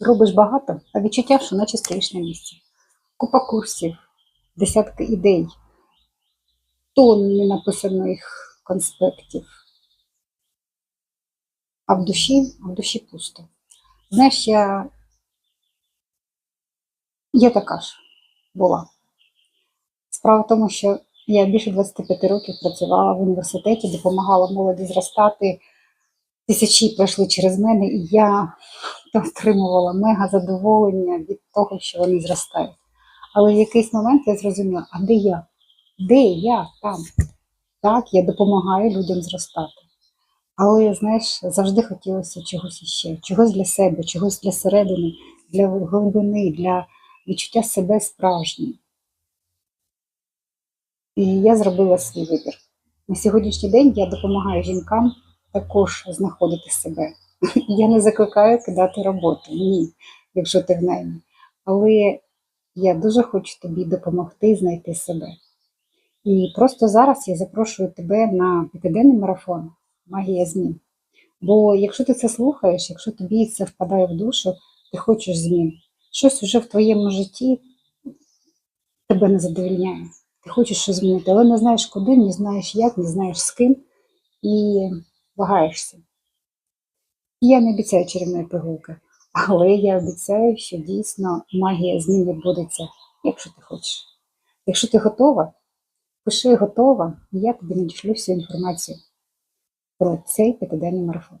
робиш багато, а відчуття, що наче стоїш на місці. Купа курсів, десятки ідей, тонни написаних конспектів. А в душі, а в душі пусто. Знаєш, я, я така ж була. Справа в тому, що я більше 25 років працювала в університеті, допомагала молоді зростати. Тисячі пройшли через мене, і я отримувала мега задоволення від того, що вони зростають. Але в якийсь момент я зрозуміла, а де я? Де я там? Так, я допомагаю людям зростати. Але, знаєш, завжди хотілося чогось іще, чогось для себе, чогось для середини, для глибини, для відчуття себе справжнім. І я зробила свій вибір. На сьогоднішній день я допомагаю жінкам також знаходити себе. Я не закликаю кидати роботу, ні, якщо ти в наймі. Але я дуже хочу тобі допомогти знайти себе. І просто зараз я запрошую тебе на п'ятиденний марафон Магія змін. Бо якщо ти це слухаєш, якщо тобі це впадає в душу, ти хочеш змін, щось вже в твоєму житті тебе не задовільняє. Ти хочеш щось змінити, але не знаєш куди, не знаєш як, не знаєш з ким і вагаєшся. Я не обіцяю чарівної пигулки, але я обіцяю, що дійсно магія змін відбудеться, якщо ти хочеш. Якщо ти готова, пиши готова, і я тобі надішлю всю інформацію про цей п'ятиденний марафон.